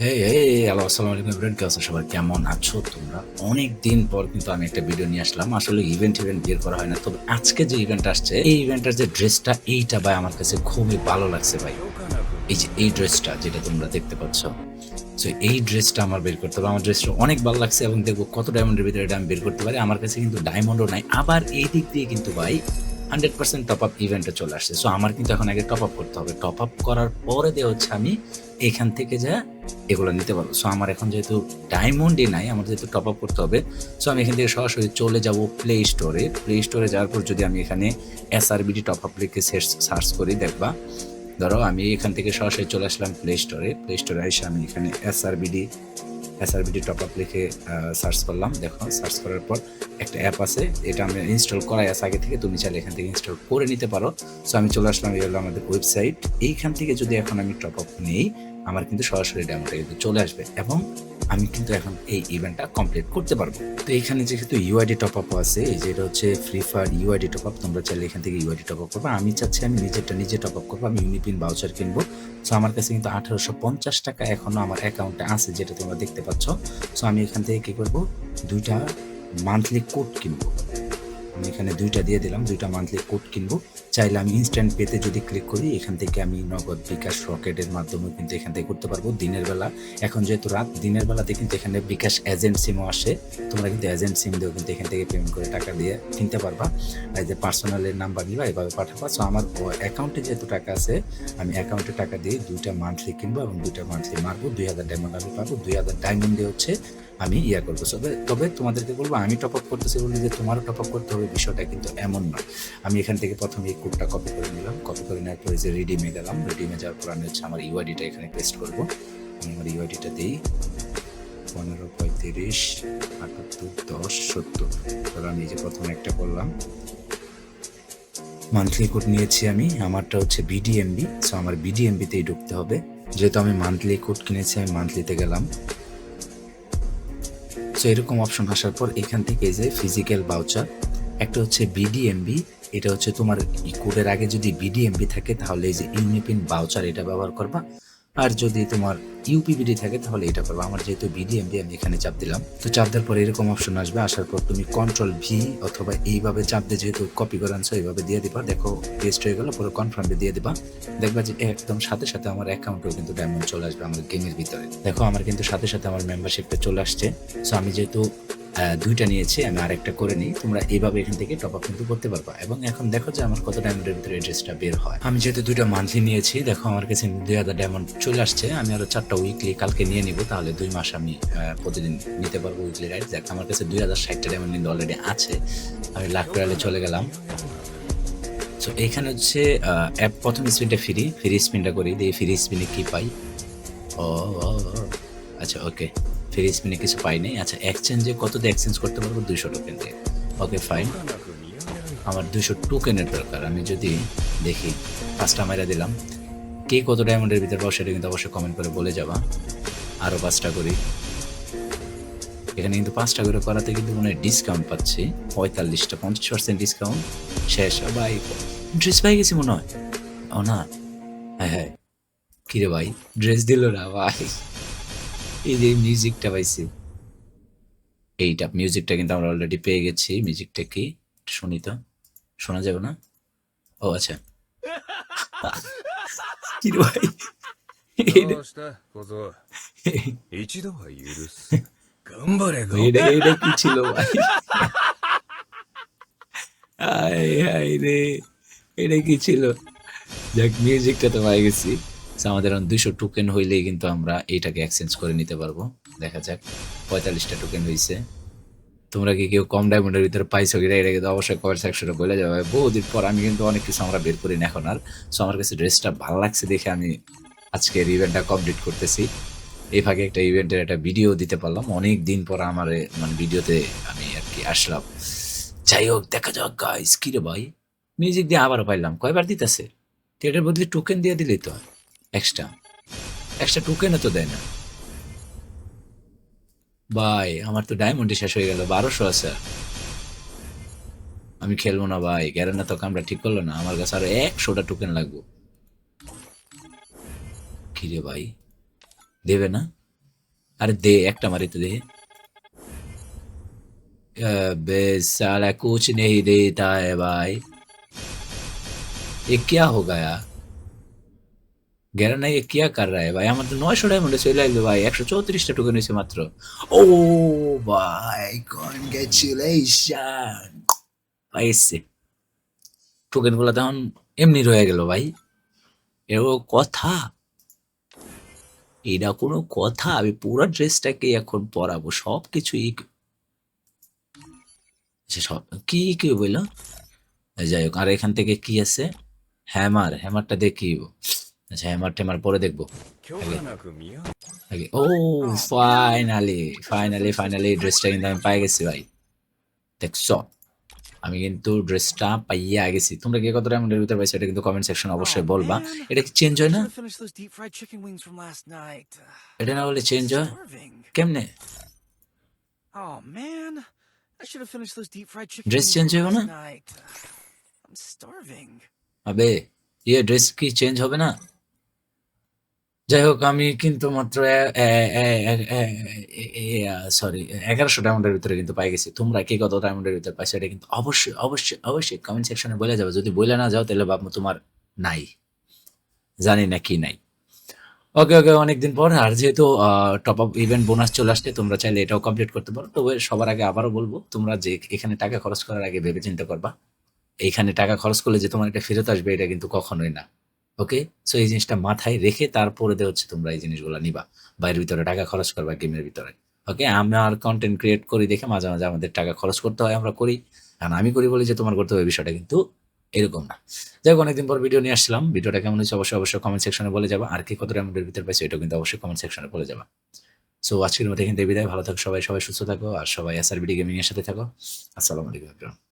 হেই hey hello আসসালামু আলাইকুম everyone কে আছো সবাই কেমন আছো? তোমরা অনেক দিন পর কিন্তু আমি একটা ভিডিও নিয়ে আসলাম। আসলে ইভেন্ট ইভেন্ট বের করা হয় না। তবে আজকে যে ইভেন্ট আসছে, এই ইভেন্টের যে ড্রেসটা, এইটা ভাই আমার কাছে খুবই ভালো লাগছে ভাই। এই যে এই ড্রেসটা, যেটা তোমরা দেখতে পাচ্ছ। সো এই ড্রেসটা আমার বের করতে হবে। আমার ড্রেসটা অনেক ভালো লাগছে এবং দেখব কত ডায়মন্ডের ভিতরে এটা আমি বের করতে পারি। আমার কাছে কিন্তু ডায়মন্ডও নাই। আবার এই দিক দিয়ে কিন্তু ভাই হান্ড্রেড পার্সেন্ট টপ আপ ইভেন্টে চলে আসছে। সো আমার কিন্তু এখন আগে টপ আপ করতে হবে। টপ আপ করার পরে দিয়ে হচ্ছে আমি এখান থেকে যা এগুলো নিতে পারব। সো আমার এখন যেহেতু ডায়মন্ডই নাই, আমার যেহেতু টপ আপ করতে হবে সো আমি এখান থেকে সরাসরি চলে যাব প্লে স্টোরে প্লে স্টোরে যাওয়ার পর যদি আমি এখানে S R SRBD top up লিখে সার্চ করি, দেখবা, ধরো আমি এখান থেকে সরাসরি চলে আসলাম প্লে স্টোরে প্লে স্টোরে এসে আমি এখানে S R BD S SRBD SRBD top up লিখে সার্চ করলাম। দেখো সার্চ করার পর একটা অ্যাপ আছে, এটা আমি ইনস্টল করাই আছে আগে থেকে, তুমি চাইলে এখান থেকে ইনস্টল করে নিতে পারো। সো আমি চলে আসলাম, এই হলো আমাদের ওয়েবসাইট এইখান থেকে যদি এখন আমি টপ আপ নেই আমার কিন্তু সরাসরি ডেমোটা কিন্তু চলে আসবে এবং আমি কিন্তু এখন এই ইভেন্টটা কমপ্লিট করতে পারব। তো এখানে যেহেতু ইউআইডি টপ আপ আছে, এই যে এটা হচ্ছে Free Fire UID top up তোমরা চাইলে এখান থেকে ইউআইডি টপ আপ করব। আমি চাচ্ছি আমি নিজেরটা নিজে টপ আপ করব, আমি ইউনিপিন বাউচার কিনবো। সো আমার কাছে কিন্তু আঠারোশো পঞ্চাশ টাকা এখনও আমার অ্যাকাউন্টে আছে, যেটা তোমরা দেখতে পাচ্ছ। সো আমি এখান থেকে কী করব, দুইটা মান্থলি কোড কিনবো। আমি এখানে দুইটা দিয়ে দিলাম, দুইটা মান্থলি কোড কিনবো। চাইলে আমি ইনস্ট্যান্ট পেতে যদি ক্লিক করি, এখান থেকে আমি নগদ বিকাশ রকেটের মাধ্যমে কিন্তু এখান থেকে করতে পারব দিনের বেলা। এখন যেহেতু রাত, দিনের বেলাতে কিন্তু এখানে বিকাশ এজেন্ট সিমও আসে। তোমরা কিন্তু এজেন্ট সিম দিয়েও কিন্তু এখান থেকে পেমেন্ট করে টাকা দিয়ে কিনতে পারবা। আর যে পার্সোনালের নাম্বার নিবা, এভাবে পাঠাবা। সো আমার অ্যাকাউন্টে যেহেতু টাকা আছে, আমি অ্যাকাউন্টে টাকা দিয়ে দুইটা মান্থলি কিনবো এবং দুইটা মান্থলি মারবো। দুই হাজার ডায়মন্ড আমি পাবো। দুই হাজার ডায়মন্ড দিয়ে হচ্ছে আমি ইয়া করব। তবে তবে তোমাদেরকে বলব, আমি টপ আপ করতেছি বলে যে তোমারও টপ আপ করতে হবে, বিষয়টা কিন্তু এমন নয় আমি এখান থেকে প্রথমে এই কোডটা কপি করে নিলাম। কপি করে নেওয়ার পরে যে রেডিমে গেলাম রেডিমে যাওয়ার পর আমি হচ্ছে আমার ইউআইডিটা এখানে পেস্ট করব। আমি আমার ইউআইডিটা দিই। পনেরো, পঁয়ত্রিশ, আটাত্তর, দশ, সত্তর। তাহলে আমি যে প্রথমে একটা করলাম। মান্থলি কোড নিয়েছি আমি। আমারটা হচ্ছে বিডিএমবি সো আমার বিডিএমবিতেই ঢুকতে হবে। যেহেতু আমি মান্থলি কোড কিনেছি, আমি মান্থলিতে গেলাম। সো এরকম অপশন আসার পর এখান থেকে যে ফিজিক্যাল ভাউচার একটা হচ্ছে বিডিএমবি এটা হচ্ছে তোমার কোডের আগে যদি বিডিএমবি থাকে তাহলে এই যে ইউনিপিন ভাউচার এটা ব্যবহার করবা। আর যদি তোমার ইউপিবিডি থাকে, তাহলে এটা করবা। আমার যেহেতু বিডিএমবি আমি এখানে চাপ দিলাম। তো চাপ দেওয়ার পর এরকম অপশন আসবে, আসার পর তুমি কন্ট্রোল ভি অথবা এইভাবে চাপ দিয়ে যেহেতু কপি করে আনছো, এইভাবে দিয়ে দিবা। দেখো পেস্ট হয়ে গেলো, পুরো কনফার্মে দিয়ে দিবা। দেখবা যে একদম সাথে সাথে আমার অ্যাকাউন্টেও কিন্তু ডায়মন্ড চলে আসবে, আমার গেমের ভিতরে। দেখো, আমার কিন্তু সাথে সাথে আমার মেম্বারশিপটা চলে আসছে। সো আমি যেহেতু দুইটা নিয়েছি আমি আরেকটা করে নিই। তোমরা এইভাবে এখান থেকে টপ আপ কিন্তু করতে পারবা। এবং এখন দেখো যে আমার কত ডায়মন্ডের ভিতরে ড্রেসটা বের হয়। আমি যেহেতু দুইটা মান্থলি নিয়েছি দেখো আমার কাছে দুই হাজার ডায়মন্ড চলে আসছে। আমি আরও চারটা উইকলি কালকে নিয়ে নিব তাহলে দুই মাস আমি প্রতিদিন নিতে পারব উইকলি রাইড দেখ আমার কাছে দুই হাজার ষাটটা ডায়মন্ড কিন্তু অলরেডি আছে। আমি লাখ রয়ালে চলে গেলাম। তো এইখানে হচ্ছে অ্যাপ প্রথম স্পিনটা ফ্রি ফ্রি স্পিনটা করি দিয়ে ফ্রি স্পিনে কি পাই? ও, আচ্ছা ওকে ফ্রি স্পিনে কিছু পাই নাই। আচ্ছা এক্সচেঞ্জে কত দিয়ে এক্সচেঞ্জ করতে পারব? দুইশো টোকেন দিয়ে। ওকে ফাইন আমার দুশো টোকেনের দরকার। আমি যদি দেখি, পাঁচটা মাইরা দিলাম। কে কত ডায়মন্ডের ভিতরে পাও সেটা কিন্তু অবশ্যই কমেন্ট করে বলে যাবা। আরও পাঁচটা করি। এখানে কিন্তু পাঁচটা করে করাতে কিন্তু মনে হয় ডিসকাউন্ট পাচ্ছি। পঁয়তাল্লিশটা, পঞ্চাশ পার্সেন্ট ডিসকাউন্ট শেষ ভাই ড্রেস পাই গেছি মনে হয়। ও না। হ্যাঁ হ্যাঁ। কিরে ভাই ড্রেস দিল না ভাই। এই যে মিউজিকটা পাইছি। এইটা মিউজিকটা কিন্তু আমরা অলরেডি পেয়ে গেছি মিউজিকটা কি? শুনি তো শোনা যাবে না? ও আচ্ছা। কি ভাই? এটা কি ছিল ভাই? আয় হায় রে। এটা কি ছিল? যাক মিউজিকটা তো পাই গেছি। আমাদের দুইশো টোকেন হইলেই কিন্তু আমরা এইটাকে এক্সচেঞ্জ করে নিতে পারব। দেখা যাক, পঁয়তাল্লিশটা টোকেন হয়েছে তোমরা কি কেউ কম ডায়মন্ডের ভিতরে পাইছো কিনা, এটা কিন্তু অবশ্যই কমেন্ট সেকশনে বলে যাবে। বহুদিন পর আমি কিন্তু অনেক কিছু আমরা বের করি না এখন আর। সো আমার কাছে ড্রেসটা ভালো লাগছে দেখে আমি আজকের ইভেন্টটা কমপ্লিট করতেছি। এই ফাঁকে একটা ইভেন্টের একটা ভিডিও দিতে পারলাম। অনেক দিন পর আমার মানে ভিডিওতে আমি আর কি আসলাম। যাই হোক, দেখা যাক গাইস কিরে ভাই? মিউজিক দিয়ে আবারও পাইলাম। কয়বার দিতেছে? থিয়েটার বদলে টোকেন দিয়ে দিলেই তো এক্সট্রা এক্সট্রা টোকেনও তো দেয় না ভাই আমার তো ডায়মন্ডই শেষ হয়ে গেল বারোশো আছে আর। আমি খেলবো না ভাই গ্যারেনা তো কামরা ঠিক করলো না আমার কাছে আরো একশোটা টোকেন লাগবো কি রে ভাই দেবে না अरे दे একটা মারি তো दे अबे साला कुछ नहीं देता है भाई ये क्या हो गया গেরা নাই এ কিয়া কার রা ভাই আমার তো নয়শো ডায়মন্ডে চলে আসবে ভাই। একশো চৌত্রিশটা টোকেন হয়েছে মাত্র। ও ভাই কনগ্রেচুলেশন পাইছে টোকেনগুলো তখন এমনি রয়ে গেল ভাই। এর কথা? এটা কোনো কথা? আমি পুরো ড্রেসটাকে এখন পরাবো সব কিছুই আচ্ছা, সব কি কি বলল? যাই হোক আর এখান থেকে কি আছে? হ্যামার হ্যামারটা দেখি আচ্ছা হ্যামার টেমার পরে দেখব। ও ফাইনালি ফাইনালি ফাইনালি ড্রেসটা কিন্তু আমি পাই গেছি ভাই। দেখছ? আমি কিন্তু ড্রেসটা পাইয়া গেছি। তোমরা কে কতটা রেমন্ডের ভিতরে পাইছো এটা কিন্তু কমেন্ট সেকশন অবশ্যই বলবা। এটা কি চেঞ্জ হয় না? এটা না হলে চেঞ্জ হয়? কেমনে? ড্রেস চেঞ্জ ইয়ে, হবে না? আবে ইয়ে ড্রেস কি চেঞ্জ হবে না? যাই হোক, আমি কিন্তু মাত্র সরি এগারোশো ডায়মন্ডের ভিতরে কিন্তু পাই গেছি। তোমরা কে কত ডায়মন্ডের ভিতরে পাইছো এটা কিন্তু অবশ্যই অবশ্যই অবশ্যই কমেন্ট সেকশনে বলে যাবে। যদি বলে না যাও, তাহলে ভাববো তোমার নাই। জানি না কি নাই। ওকে ওকে অনেকদিন পর, আর যেহেতু টপ আপ ইভেন্ট বোনাস চলে আসছে, তোমরা চাইলে এটাও কমপ্লিট করতে পারো। তবে সবার আগে আবারও বলব, তোমরা যে এখানে টাকা খরচ করার আগে ভেবে চিন্তা করবা। এইখানে টাকা খরচ করলে যে তোমার এটা ফেরত আসবে, এটা কিন্তু কখনোই না। ওকে সো এই জিনিসটা মাথায় রেখে তারপরে হচ্ছে তোমরা এই জিনিসগুলো নিবা। বাইরের ভিতরে টাকা খরচ করবা গেমের ভিতরে। ওকে আমার কন্টেন্ট ক্রিয়েট করি দেখে মাঝে মাঝে আমাদের টাকা খরচ করতে হয় আমরা করি। কারণ আমি করি বলি যে তোমার করতে হবে, বিষয়টা কিন্তু এরকম না। যাই হোক, অনেকদিন পর ভিডিও নিয়ে আসলাম ভিডিওটা কেমন হয়েছে অবশ্যই অবশ্যই কমেন্ট সেকশনে বলে যাবা। আর কি কত ডায়মন্ডের ভিতরে পাইছে এটা কিন্তু অবশ্যই কমেন্ট সেকশনে বলে যাবা। সো আজকের মধ্যে কিন্তু বিদায়। ভালো থাকো সবাই। সবাই সুস্থ থাকো। আর সবাই এসআর ভিডিও গেমিং এর সাথে থাকো। আসসালামু আলাইকুম